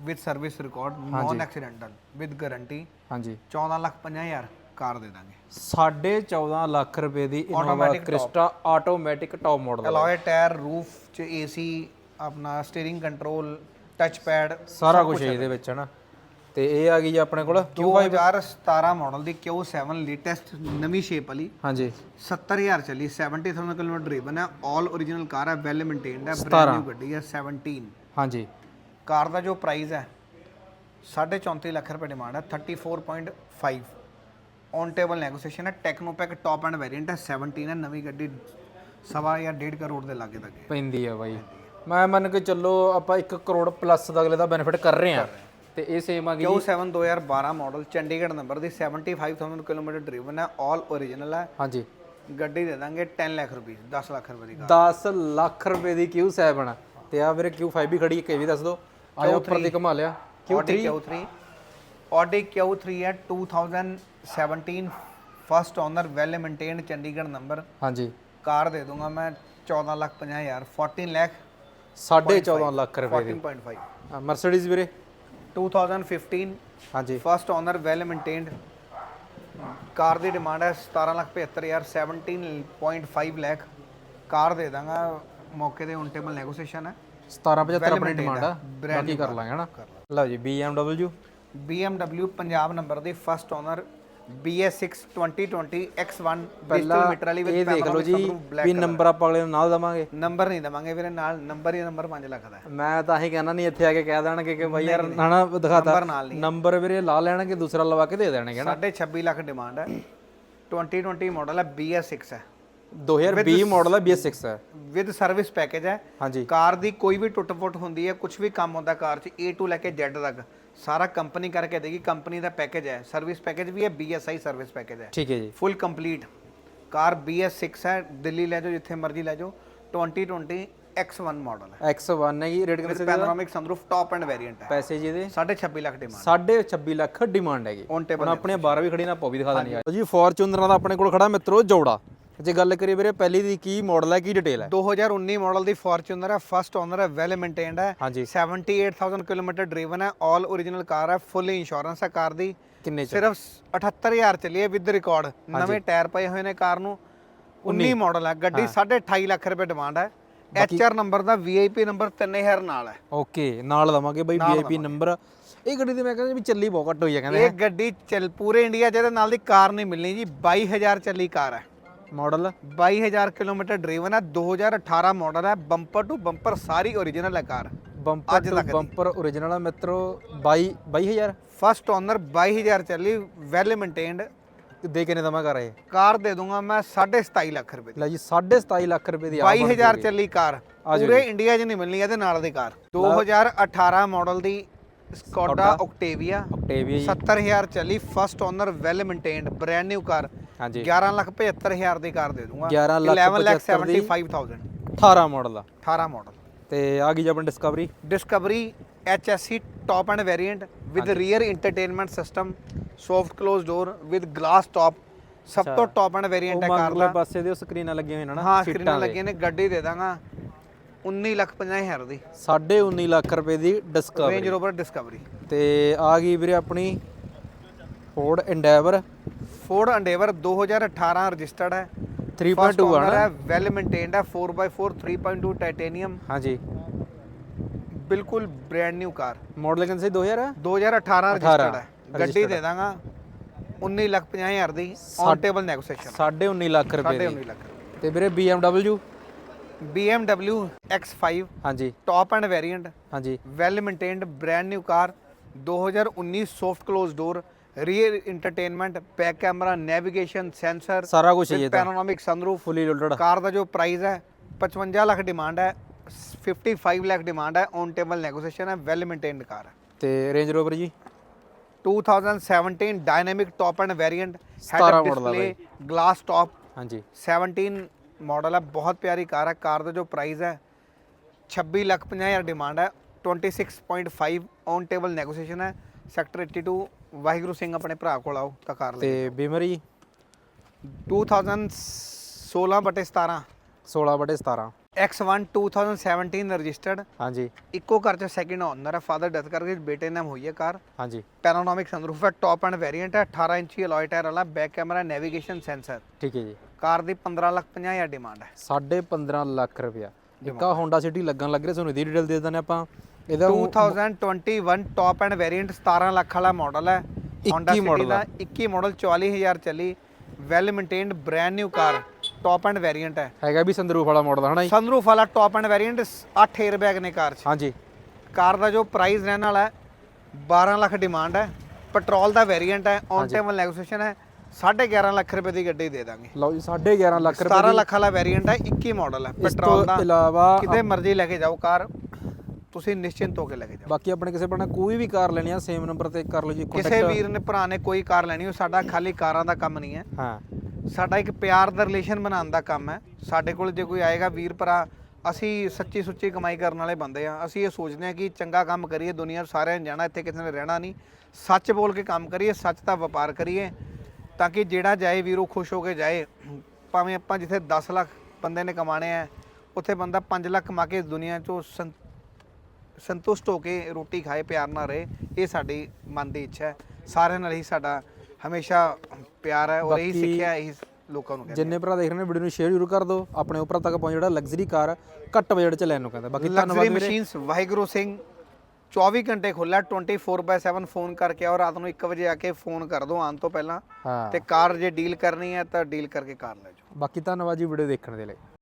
with service record non accidental with guarantee ਹਾਂਜੀ 14 ਲੱਖ 50000 ਕਾਰ ਦੇ ਦਾਂਗੇ। 14.5 ਲੱਖ ਰੁਪਏ ਦੀ Innova Crysta automatic top model alloy tyre roof ਚ ਏਸੀ ਆਪਣਾ ਸਟੀਅਰਿੰਗ ਕੰਟਰੋਲ ਟੱਚ ਪੈਡ ਸਾਰਾ ਕੁਝ ਇਹਦੇ ਵਿੱਚ ਹਨਾ? ਤੇ ਇਹ ਆ ਗਈ ਜੀ ਆਪਣੇ ਕੋਲ 2017 ਮਾਡਲ ਦੀ Q7 ਲੇਟੈਸਟ ਨਵੀਂ ਸ਼ੇਪ ਵਾਲੀ। ਹਾਂਜੀ। 70000 ਚੱਲੀ 70000 ਕਿਲੋਮੀਟਰ ਡਰੀਵਨ ਹੈ। ਆਲ origignal ਕਾਰ ਹੈ ਵੈਲ ਮੇਨਟੇਨਡ ਹੈ ਬ੍ਰਾਂਡ ਨਿਊ ਗੱਡੀ ਹੈ 17 ਹਾਂਜੀ। ਕਾਰ ਦਾ ਜੋ ਪ੍ਰਾਈਸ ਹੈ 34.5 ਲੱਖ ਰੁਪਏ ਡਿਮਾਂਡ ਹੈ 34.5 ਔਨ ਟੇਬਲ ਨੈਗੋਸੀਏਸ਼ਨ ਹੈ। ਟੈਕਨੋਪੈਕ ਟੌਪ ਐਂਡ ਵੇਰੀਐਂਟ ਹੈ। 17 ਹੈ। ਨਵੀਂ ਗੱਡੀ ਸਵਾ ਜਾਂ 1.5 ਕਰੋੜ ਦੇ ਲਾਗੇ ਤੱਕ ਪੈਂਦੀ ਹੈ ਬਾਈ। ਮੈਂ ਮੰਨ ਕੇ ਚੱਲੋ ਆਪਾਂ 1 ਕਰੋੜ ਪਲੱਸ ਦਾ ਅਗਲੇ ਦਾ ਬੈਨੀਫਿਟ ਕਰ ਰਹੇ ਆ ਤੇ ਇਹ ਸੇਮ ਆ ਗਈ Q7 2012 ਮਾਡਲ ਚੰਡੀਗੜ੍ਹ ਨੰਬਰ ਦੀ 75000 ਕਿਲੋਮੀਟਰ ਡਰੀਵਨ ਹੈ। ਆਲ origignal ਹੈ। ਹਾਂਜੀ। ਗੱਡੀ ਦੇ ਦਾਂਗੇ 10 ਲੱਖ ਰੁਪਏ 10 ਲੱਖ ਰੁਪਏ ਦੀ ਕਾਰ। 10 ਲੱਖ ਰੁਪਏ ਦੀ Q7 ਤੇ ਆ ਵੀਰੇ Q5 ਵੀ ਖੜੀ ਹੈ ਕਿ ਵੀ ਦੱਸ ਦਿਓ। ਆਇਆ ਉੱਪਰ ਦੀ ਘੁਮਾ ਲਿਆ। Audi Q3 Audi Q3 ਹੈ 2017 first owner well maintained Chandigarh number ਹਾਂਜੀ। ਕਾਰ ਦੇ ਦੂੰਗਾ ਮੈਂ 14 ਲੱਖ 50 ਹਜ਼ਾਰ 14 ਲੱਖ 14.5 ਲੱਖ ਰੁਪਏ ਦੀ। 14.5 ਮਰਸੀਡੀਜ਼ ਵੀਰੇ? 2015 ਹਾਂਜੀ। First owner well maintained car ਦੀ ਡਿਮਾਂਡ ਹੈ 17 ਲੱਖ 75 ਹਜ਼ਾਰ 17.5 ਲੱਖ ਕਾਰ ਦੇ ਦਾਂਗਾ ਮੌਕੇ ਤੇ ਔਨ ਟੇਬਲ ਨੈਗੋਸੀਏਸ਼ਨ ਹੈ। 1775 ਆਪਣੀ ਡਿਮਾਂਡ ਆ। ਬਾਕੀ ਕਰ ਲਾਂਗੇ ਹਨਾ? ਲਓ ਜੀ BMW BMW ਪੰਜਾਬ ਨੰਬਰ ਦੀ ਫਸਟ ਓਨਰ BS6 2020 X1 ਪਹਿਲਾਂ ਡਿਜੀਟਲ ਮੀਟਰ ਵਾਲੀ ਇਹ ਵਿਦ ਦੇਖ ਲਓ ਜੀ ਵੀ ਨੰਬਰ ਆਪਾਂ ਅਗਲੇ ਨੂੰ ਨਾਲ ਦਵਾਂਗੇ। ਨੰਬਰ ਨਹੀਂ ਦਵਾਂਗੇ ਵੀਰੇ ਨਾਲ ਨੰਬਰ ਹੀ ਨੰਬਰ 5 ਲੱਖ ਦਾ। ਹੈ ਮੈਂ ਤਾਂ ਹੀ ਕਹਿਣਾ ਨਹੀਂ ਇੱਥੇ ਆ ਕੇ ਕਹਿ ਦੇਣਗੇ ਕਿ ਬਾਈ ਯਾਰ ਨਾ ਦਿਖਾਤਾ ਨੰਬਰ ਨਾਲ ਨਹੀਂ। ਨੰਬਰ ਵੀਰੇ ਲਾ ਲੈਣਗੇ ਦੂਸਰਾ ਲਵਾ ਕੇ ਦੇ ਦੇਣਗੇ ਹਨਾ। 26 ਲੱਖ ਡਿਮਾਂਡ ਹੈ। 2020 ਮਾਡਲ ਹੈ BS6 ਹੈ। 2020 ਮਾਡਲ ਹੈ BS6 ਹੈ। ਵਿਦ ਸਰਵਿਸ ਪੈਕੇਜ ਹੈ। ਹਾਂਜੀ। ਕਾਰ ਦੀ ਕੋਈ ਵੀ ਟੁੱਟ-ਫੁੱਟ ਹੁੰਦੀ ਹੈ ਕੁਝ ਵੀ ਕੰਮ ਹੁੰਦਾ ਕਾਰ 'ਚ A ਲੈ ਕੇ Z ਤੱਕ। ਸਾਰਾ ਕੰਪਨੀ ਕਰਕੇ ਦੇਗੀ ਕੰਪਨੀ ਦਾ ਪੈਕੇਜ ਹੈ। ਸਰਵਿਸ ਪੈਕੇਜ ਵੀ ਹੈ BSI ਸਰਵਿਸ ਪੈਕੇਜ ਹੈ। ਠੀਕ ਹੈ ਜੀ। ਫੁੱਲ ਕੰਪਲੀਟ ਕਾਰ BS6 ਹੈ ਦਿੱਲੀ ਲੈ ਜਾਓ ਜਿੱਥੇ ਮਰਜ਼ੀ ਲੈ ਜਾਓ। 2020 X1 ਮਾਡਲ ਹੈ। X1 ਹੈ ਜੀ ਰੇਟ ਕਿੰਨੇ ਸੀ panoramic sunroof top end variant ਹੈ। ਪੈਸੇ ਜੀ ਇਹਦੇ? 26 ਲੱਖ ਡਿਮਾਂਡ 26 ਲੱਖ ਡਿਮਾਂਡ ਹੈਗੀ। ਹੁਣ ਆਪਣੇ 12 ਵੀ ਖੜੀ ਨਾ ਉਹ ਵੀ ਦਿਖਾ ਆ ਜੀ ਫੋਰਚੂਨਰਾਂ ਦਾ ਆਪਣੇ ਕੋਲ ਖੜਾ ਮਿੱਤਰੋ ਜੋੜਾ। ਜੇ ਗੱਲ ਕਰੀਏ ਵੀਰੇ ਪਹਿਲੀ ਦੀ ਕੀ ਮਾਡਲ ਹੈ ਕੀ ਡਿਟੇਲ ਹੈ? 2019 ਮਾਡਲ ਦੀ ਫੋਰਚੂਨਰ ਹੈ ਫਸਟ ਓਨਰ ਹੈ ਵੈਲ ਮੇਨਟੇਨਡ ਹੈ। ਹਾਂਜੀ। 78000 ਕਿਲੋਮੀਟਰ ਡਰੀਵਨ ਹੈ ਆਲ origignal ਕਾਰ ਹੈ ਫੁੱਲ ਇੰਸ਼ੋਰੈਂਸ ਹੈ ਕਾਰ ਦੀ। ਕਿੰਨੇ ਚ? ਸਿਰਫ 78000 ਚੱਲੀ ਹੈ ਵਿਦ ਰਿਕਾਰਡ ਨਵੇਂ ਟਾਇਰ ਪਏ ਹੋਏ ਨੇ ਕਾਰ ਨੂੰ। 19 ਮਾਡਲ ਹੈ ਗੱਡੀ 2.5 ਲੱਖ ਰੁਪਏ ਡਿਮਾਂਡ ਹੈ। ਐਚਆਰ ਨੰਬਰ ਦਾ ਵੀਆਈਪੀ ਨੰਬਰ 3000 ਨਾਲ ਹੈ। ਓਕੇ ਨਾਲ ਦਵਾਂਗੇ ਬਈ ਵੀਆਈਪੀ ਨੰਬਰ ਇਹ ਗੱਡੀ ਤੇ ਮੈਂ ਕਹਿੰਦਾ ਵੀ ਚੱਲੀ ਬਹੁਤ ਘੱਟ ਹੋਈ ਹੈ ਕਹਿੰਦੇ ਇਹ ਗੱਡੀ ਚੱਲ ਪੂਰੇ ਇੰਡੀਆ ਜਿਹਦੇ ਨਾਲ ਦੀ ਕਾਰ ਨਹੀਂ ਮਿਲਣੀ ਜੀ 22000 ਚੱਲੀ ਕਾਰ ਹੈ। ਮਾਡਲ 22000 ਕਿਲੋਮੀਟਰ ਡਰੀਵਨ ਹੈ 2018 ਮਾਡਲ ਹੈ ਬੰਪਰ ਟੂ ਬੰਪਰ ਸਾਰੀ origignal ਹੈ ਕਾਰ। ਬੰਪਰ ਟੂ ਬੰਪਰ origignal ਆ ਮਿੱਤਰੋ 22 22000 ਫਸਟ ਓਨਰ 22000 ਚੱਲੀ ਵੈਲ ਮੇਨਟੇਨਡ ਦੇ ਕਿੰਨੇ ਦਮਾ ਕਰ ਰਹੇ ਕਾਰ ਦੇ ਦੂੰਗਾ ਮੈਂ 27.5 ਲੱਖ ਰੁਪਏ ਦੀ। ਲੈ ਜੀ 27.5 ਲੱਖ ਰੁਪਏ ਦੀ ਆ 22000 ਚੱਲੀ ਕਾਰ। ਪੂਰੇ ਇੰਡੀਆ 'ਚ ਨਹੀਂ ਮਿਲਣੀ ਇਹਦੇ ਨਾਲ ਦੀ ਕਾਰ। 2018 ਮਾਡਲ ਦੀ ਸਕੋਡਾ ਓਕਟੇਵੀਆ ਆਕਟੇਵੀਆ ਜੀ। 70000 ਚੱਲੀ first owner well maintained brand new car ਹਾਂਜੀ। 11 ਲੱਖ 75000 ਦੀ ਕਾਰ ਦੇ ਦੂੰਗਾ। 11 ਲੱਖ 11 ਲੱਖ 75 ਦੀ। 75000 18 ਮਾਡਲ ਆ 18 ਮਾਡਲ ਤੇ ਆ ਗਈ ਜੀ ਆਪਣੀ Discovery Discovery HSC top end variant with rear entertainment system soft close door with glass top ਸਭ ਤੋਂ ਟੌਪ ਐਂਡ ਵੇਰੀਐਂਟ ਹੈ ਕਾਰ ਦਾ। ਪਾਸੇ ਦੇ ਸਕਰੀਨਾਂ ਲੱਗੀਆਂ ਹੋਈਆਂ ਨੇ ਨਾ ਹਾਂ ਸਕਰੀਨਾਂ ਲੱਗੀਆਂ ਨੇ ਗੱਡੀ ਦੇ ਦਾਂਗਾ। 19 ਲੱਖ 50 ਹਜ਼ਾਰ ਦੀ। 19.5 ਲੱਖ ਰੁਪਏ ਦੀ ਡਿਸਕਵਰੀ ਰੇਂਜ ਰੋਵਰ ਡਿਸਕਵਰੀ ਤੇ ਆ ਗਈ ਵੀਰੇ ਆਪਣੀ Ford Endeavour Ford Endeavour 2018 registered ਹੈ। 3.2 ਆ ਨਾ ਹੈ। ਵੈਲ ਮੇਨਟੇਨਡ ਹੈ 4x4 3.2 ਟਾਈਟੇਨੀਅਮ ਹਾਂਜੀ। ਬਿਲਕੁਲ ਬ੍ਰਾਂਡ ਨਿਊ ਕਾਰ ਮਾਡਲ ਕਿੰਨਾ ਸੀ? 2000 2018 ਰਜਿਸਟਰਡ ਹੈ। ਗੱਡੀ ਦੇ ਦਾਂਗਾ। 19 ਲੱਖ 50 ਹਜ਼ਾਰ ਦੀ ਔਨ ਟੇਬਲ ਨੈਗੋਸੀਏਸ਼ਨ 19.5 ਲੱਖ ਰੁਪਏ ਦੀ। 19 ਲੱਖ। ਤੇ ਵੀਰੇ BMW? BMW X5 ਹਾਂਜੀ। ਟੌਪ ਐਂਡ ਵੇਰੀਐਂਟ ਹਾਂਜੀ। Well maintained brand new car 2019 soft close door rear entertainment back camera navigation sensor ਸਾਰਾ ਕੁਝ ਹੀ ਇਹਦਾ ਪੈਨੋਰਾਮਿਕ ਸਨਰੂਫ ਫੁੱਲੀ ਲੋਡਡ ਕਾਰ ਦਾ ਜੋ ਪ੍ਰਾਈਸ ਹੈ 55 ਲੱਖ ਡਿਮਾਂਡ ਹੈ 55 ਲੱਖ ਡਿਮਾਂਡ ਹੈ ਔਨ ਟੇਬਲ ਨੈਗੋਸੀਏਸ਼ਨ ਹੈ ਵੈਲ ਮੇਨਟੇਨਡ ਕਾਰ ਹੈ। ਤੇ ਰੇਂਜ ਰੋਵਰ ਜੀ? 2017 dynamic top end variant 17 model ਆ ਡਿਸਪਲੇ ਗਲਾਸ ਟੌਪ ਹਾਂਜੀ। 17 ਮਾਡਲ ਹੈ ਬਹੁਤ ਪਿਆਰੀ ਕਾਰ ਹੈ। ਕਾਰ ਦਾ ਜੋ ਪ੍ਰਾਈਸ ਹੈ 26 ਲੱਖ 50 ਹਜ਼ਾਰ ਡਿਮਾਂਡ ਹੈ 26.5 ਔਨ ਟੇਬਲ ਨੈਗੋਸੀਏਸ਼ਨ ਹੈ ਸੈਕਟਰ 82 ਵਾਹਿਗੁਰੂ ਸਿੰਘ ਆਪਣੇ ਭਰਾ ਕੋਲ ਆਓ ਤਾਂ ਕਾਰ ਤੇ ਲੈ ਬੀਮਰ ਜੀ? 2016 ਬਟੇ 17 16 ਬਟੇ 17 X1 2017 ਰਜਿਸਟਰਡ ਹਾਂਜੀ। ਇੱਕੋ ਕਾਰ ਚ ਸੈਕਿੰਡ ਓਨਰ ਹੈ ਫਾਦਰ ਡੈਥ ਕਰਕੇ ਬੇਟੇ ਨਾਮ ਹੋਈ ਹੈ ਕਾਰ। ਹਾਂਜੀ। ਪੈਨੋਰਾਮਿਕ ਸਨਰੂਫ ਹੈ ਟੌਪ ਐਂਡ ਵੇਰੀਐਂਟ ਹੈ 18 ਇੰਚੀ ਅਲੋਏ ਟਾਇਰ ਵਾਲਾ ਬੈਕ ਕੈਮਰਾ ਨੈਵੀਗੇਸ਼ਨ ਸੈਂਸਰ ਠੀਕ ਹੈ ਜੀ। ਕਾਰ ਦੀ 15 ਲੱਖ 50 ਹਜ਼ਾਰ ਡਿਮਾਂਡ ਹੈ 15.5 ਲੱਖ ਰੁਪਇਆ। ਇੱਕ ਹੋਂਡਾ ਸਿਟੀ ਲੱਗਣ ਲੱਗ ਰਿਹਾ ਤੁਹਾਨੂੰ ਇਹਦੀ ਡਿਟੇਲ ਦੇ ਦਿੰਦੇ ਆਪਾਂ। ਇਹਦਾ 2021 ਟੌਪ ਐਂਡ ਵੇਰੀਐਂਟ 17 ਲੱਖ ਵਾਲਾ ਮਾਡਲ ਹੈ। Honda 21 City ਦਾ 21 ਮਾਡਲ 44000 ਚੱਲੀ well maintained brand new car top end variant ਹੈ। ਹੈਗਾ ਵੀ ਸੰਦਰੂਫ ਵਾਲਾ ਮਾਡਲ ਹਨਾ ਜੀ? ਸਨਰੂਫ ਵਾਲਾ top end variant 8 air bag ਨੇ ਕਾਰ 'ਚ। ਹਾਂਜੀ। ਕਾਰ ਦਾ ਜੋ ਪ੍ਰਾਈਸ ਰਹਿਣ ਵਾਲਾ ਹੈ 12 ਲੱਖ ਡਿਮਾਂਡ ਹੈ। ਪੈਟਰੋਲ ਦਾ ਵੇਰੀਐਂਟ ਹੈ ਔਨ ਟੇਬਲ ਨੈਗੋਸੀਏਸ਼ਨ ਹੈ। 11.5 ਲੱਖ ਰੁਪਏ ਦੀ ਗੱਡੀ ਦੇ ਦਾਂਗੇ। ਲਓ ਜੀ 11.5 ਲੱਖ ਰੁਪਏ 17 ਲੱਖ ਵਾਲਾ ਵੇਰੀਐਂਟ ਹੈ 21 ਮਾਡਲ ਹੈ ਇਸ ਪੈਟਰੋਲ ਤੋਂ ਦਾ। ਇਲਾਵਾ ਕਿਤੇ ਮਰਜ਼ੀ ਲੈ ਕੇ ਜਾਓ ਕਾਰ। ਤੁਸੀਂ ਨਿਸ਼ਚਿੰਤ ਹੋ ਕੇ ਲੈ ਕੇ ਜਾਓ। ਬਾਕੀ ਆਪਣੇ ਕਿਸੇ ਬਣਾ ਕੋਈ ਵੀ ਕਾਰ ਲੈਣੀ ਆ ਸੇਮ ਨੰਬਰ ਤੇ ਕਰ ਲਓ ਜੀ ਕਿਸੇ। ਵੀਰ ਨੇ ਭਰਾ ਨੇ ਕੋਈ ਕਾਰ ਲੈਣੀ ਹੋ ਸਾਡਾ ਖਾਲੀ ਕਾਰਾਂ ਦਾ ਕੰਮ ਨਹੀਂ ਹੈ। ਹਾਂ। ਸਾਡਾ ਇੱਕ ਪਿਆਰ ਦਾ ਰਿਲੇਸ਼ਨ ਬਣਾਉਣ ਦਾ ਕੰਮ ਹੈ। ਸਾਡੇ ਕੋਲ ਜੇ ਕੋਈ ਆਏਗਾ ਵੀਰ ਭਰਾ ਅਸੀਂ ਸੱਚੀ ਸੁੱਚੀ ਕਮਾਈ ਕਰਨ ਵਾਲੇ ਬੰਦੇ ਆ ਅਸੀਂ ਇਹ ਸੋਚਦੇ ਆ ਕਿ ਚੰਗਾ ਕੰਮ ਕਰੀਏ ਦੁਨੀਆ ਸਾਰਿਆਂ ਨੇ ਜਾਣਾ ਇੱਥੇ ਕਿਸੇ ਨੇ ਰਹਿਣਾ ਨਹੀਂ। ਸੱਚ ਬੋਲ ਕੇ ਕੰਮ ਕਰੀਏ ਸੱਚ ਦਾ ਵਪਾਰ ਕਰੀਏ ਤਾਂ ਕਿ ਜਿਹੜਾ ਜਾਏ ਵੀਰ ਉਹ ਖੁਸ਼ ਹੋ ਕੇ ਜਾਏ। ਭਾਵੇਂ ਆਪਾਂ ਜਿੱਥੇ 10 ਲੱਖ ਬੰਦੇ ਨੇ ਕਮਾਣੇ ਆ ਉੱਥੇ ਬੰਦਾ 5 ਲੱਖ ਕਮਾ ਕੇ ਦੁਨੀਆ 'ਚੋਂ ਸੰਤੁਸ਼ਟ ਹੋ ਕੇ ਰੋਟੀ ਖਾਏ ਪਿਆਰ ਨਾਲ ਰਹੇ ਇਹ ਸਾਡੀ ਮਨ ਦੀ ਇੱਛਾ ਹੈ। ਸਾਰਿਆਂ ਨਾਲ ਹੀ ਸਾਡਾ ਹਮੇਸ਼ਾ ਪਿਆਰ ਹੈ ਔਰ ਇਹੀ ਬਾਕੀ- ਸਿੱਖਿਆ ਇਹੀ ਲੋਕਾਂ ਨੂੰ ਕਹਿੰਦੇ ਜਿੰਨੇ ਭਰਾ ਦੇਖ ਰਹੇ ਨੇ ਵੀਡੀਓ ਨੂੰ ਸ਼ੇਅਰ ਜ਼ਰੂਰ ਕਰ ਦਿਓ। ਆਪਣੇ ਉੱਪਰ ਤੱਕ ਪਹੁੰਚ ਜਿਹੜਾ ਲਗਜ਼ਰੀ ਕਾਰ ਘੱਟ ਬਜਟ ਚ ਲੈਣ ਨੂੰ ਕਹਿੰਦਾ। ਬਾਕੀ ਧੰਨਵਾਦ ਲਗਜ਼ਰੀ ਵੀਰੇ। ਮਸ਼ੀਨਸ ਵਾਹਿਗੁਰੂ ਸਿੰਘ 24 ਘੰਟੇ ਖੁੱਲਾ 24/7 ਫੋਨ ਕਰਕੇ ਆਓ। ਰਾਤ ਨੂੰ 1 ਵਜੇ ਆ ਕੇ ਫੋਨ ਕਰ ਦਿਓ ਆਉਣ ਤੋਂ ਪਹਿਲਾਂ। ਹਾਂ। ਤੇ ਕਾਰ ਜੇ ਡੀਲ ਕਰਨੀ ਹੈ ਤਾਂ ਡੀਲ ਕਰਕੇ ਕਾਰ ਲੈ ਜਾਓ। ਬਾਕੀ ਧੰਨਵਾਦ ਜੀ ਵੀਡੀਓ ਦੇਖਣ ਦੇ ਲਈ।